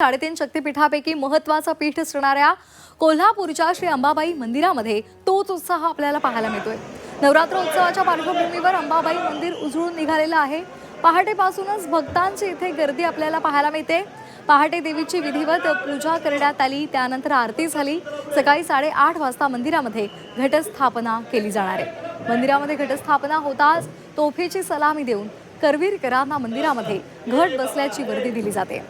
साडेतीन शक्तिपीठापैकी महत्वाचं पीठ असणाऱ्या कोल्हापूरच्या श्री अंबाबाई मंदिरामध्ये तोच उत्साह आपल्याला पाहायला मिळतोय. नवरात्र उत्सवाच्या पार्श्वभूमीवर अंबाबाई मंदिर उजळून निघालेलं आहे. पहाटेपासूनच भक्तांची इथे गर्दी आपल्याला पाहायला मिळते. पहाटे देवीची विधिवत पूजा करण्यात आली त्यानंतर आरती झाली. सकाळी साडेआठ वाजता मंदिरामध्ये घटस्थापना केली जाणार आहे. मंदिरामध्ये घटस्थापना होताच तोफेची सलामी देऊन करवीरकरांना मंदिरामध्ये घट बसल्याची वर्दी दिली जाते.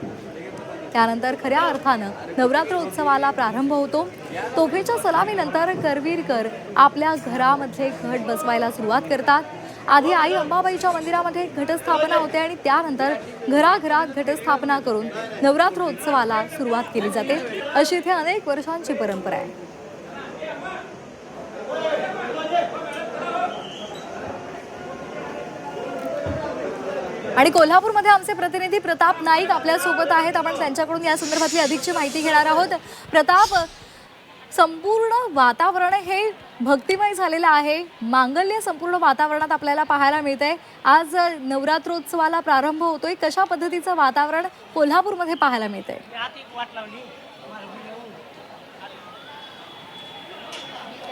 त्यानंतर खऱ्या अर्थानं नवरात्र उत्सवाला प्रारंभ होतो. तोफेच्या सलामीनंतर करवीरकर आपल्या घरामध्ये घट बसवायला सुरुवात करतात. आधी आई अंबाबाईच्या मंदिरामध्ये घटस्थापना होते आणि त्यानंतर घराघरात घटस्थापना करून नवरात्र उत्सवाला सुरुवात केली जाते. अशी इथे अनेक वर्षांची परंपरा आहे. आणि कोल्हापूरमध्ये आमचे प्रतिनिधी प्रताप नाईक आपल्यासोबत आहेत. आपण त्यांच्याकडून या संदर्भातली अधिकची माहिती घेणार आहोत. प्रताप संपूर्ण वातावरण हे भक्तिमय झालेलं आहे. मांगल्य संपूर्ण वातावरणात आपल्याला पाहायला मिळतंय. आज नवरात्रोत्सवाला प्रारंभ होतोय. कशा पद्धतीचं वातावरण कोल्हापूरमध्ये पाहायला मिळतंय?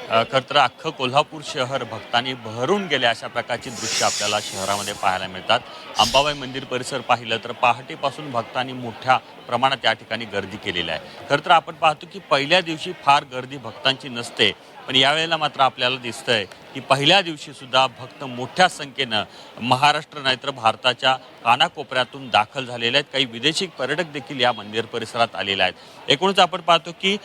खरं तर अख्खं कोल्हापूर शहर भक्तांनी भरून गेले अशा प्रकारची दृश्य आपल्याला शहरामध्ये पाहायला मिळतात. अंबाबाई मंदिर परिसर पाहिलं तर पहाटेपासून भक्तांनी मोठ्या प्रमाणात या ठिकाणी गर्दी केलेली आहे. खरं तर आपण पाहतो की पहिल्या दिवशी फार गर्दी भक्तांची नसते. पण यावेळेला मात्र आपल्याला दिसतंय की पहिल्या दिवशी सुद्धा भक्त मोठ्या संख्येनं महाराष्ट्र नाहीतर भारताच्या कानाकोपऱ्यातून दाखल झालेले आहेत. काही विदेशी पर्यटक देखील या मंदिर परिसरात आलेले आहेत. एकूणच आपण पाहतो की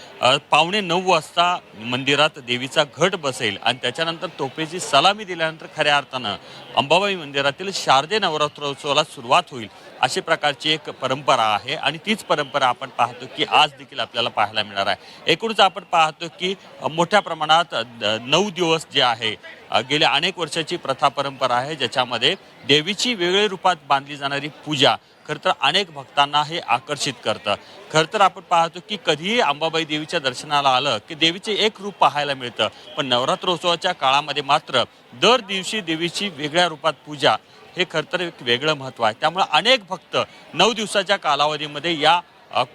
पावणे नऊ वाजता मंदिरात देवीचा घट बसेल आणि त्याच्यानंतर तोफेची सलामी दिल्यानंतर खऱ्या अर्थानं अंबाबाई मंदिरातील शारदे नवरात्रोत्सवाला सुरुवात होईल अशी प्रकारची एक परंपरा आहे आणि तीच परंपरा आपण पाहतो की आज देखील आपल्याला पाहायला मिळणार आहे. एकूणच आपण पाहतो की मोठ्या प्रमाणात प्रमाणात नऊ दिवस जे आहे गेल्या अनेक वर्षाची प्रथा परंपरा आहे ज्याच्यामध्ये देवीची वेगळ्या रूपात बांधली जाणारी पूजा खरं तर अनेक भक्तांना हे आकर्षित करतं. खरं तर आपण पाहतो की कधीही अंबाबाई देवीच्या दर्शनाला आलं की देवीचे एक रूप पाहायला मिळतं. पण नवरात्रोत्सवाच्या काळामध्ये मात्र दर दिवशी देवीची वेगळ्या रूपात पूजा हे खरं तर एक वेगळं महत्त्व आहे. त्यामुळे अनेक भक्त नऊ दिवसाच्या कालावधीमध्ये या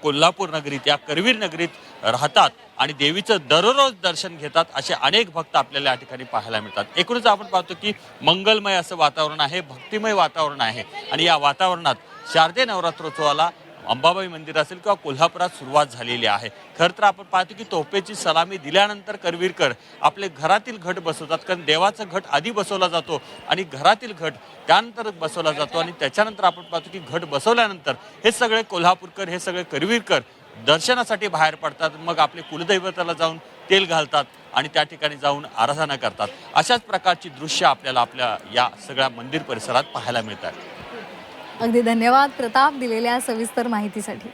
कोल्हापूर नगरीत या करवीर नगरीत राहतात आणि देवीचं दररोज दर्शन घेतात असे अनेक भक्त आपल्याला या ठिकाणी पाहायला मिळतात. एकूणच आपण पाहतो की मंगलमय असं वातावरण आहे भक्तिमय वातावरण आहे. आणि या वातावरणात शारदे नवरात्रोत्सवाला अंबाबाई मंदिर असेल किंवा कोल्हापुरात सुरुवात झालेली आहे. खरं तर आपण पाहतो की तोफेची सलामी दिल्यानंतर करवीरकर आपले घरातील घट बसवतात कारण देवाचा घट आधी बसवला जातो आणि घरातील घट त्यानंतर बसवला जातो आणि त्याच्यानंतर आपण पाहतो की घट बसवल्यानंतर हे सगळे कोल्हापूरकर हे सगळे करवीरकर दर्शनासाठी बाहेर पडतात. मग आपले कुलदैवताला जाऊन तेल घालतात आणि त्या ठिकाणी जाऊन आराधना करतात. अशाच प्रकारची दृश्य आपल्याला आपल्या या सगळ्या मंदिर परिसरात पाहायला मिळतात. अगदी धन्यवाद प्रताप दिलेल्या सविस्तर माहितीसाठी.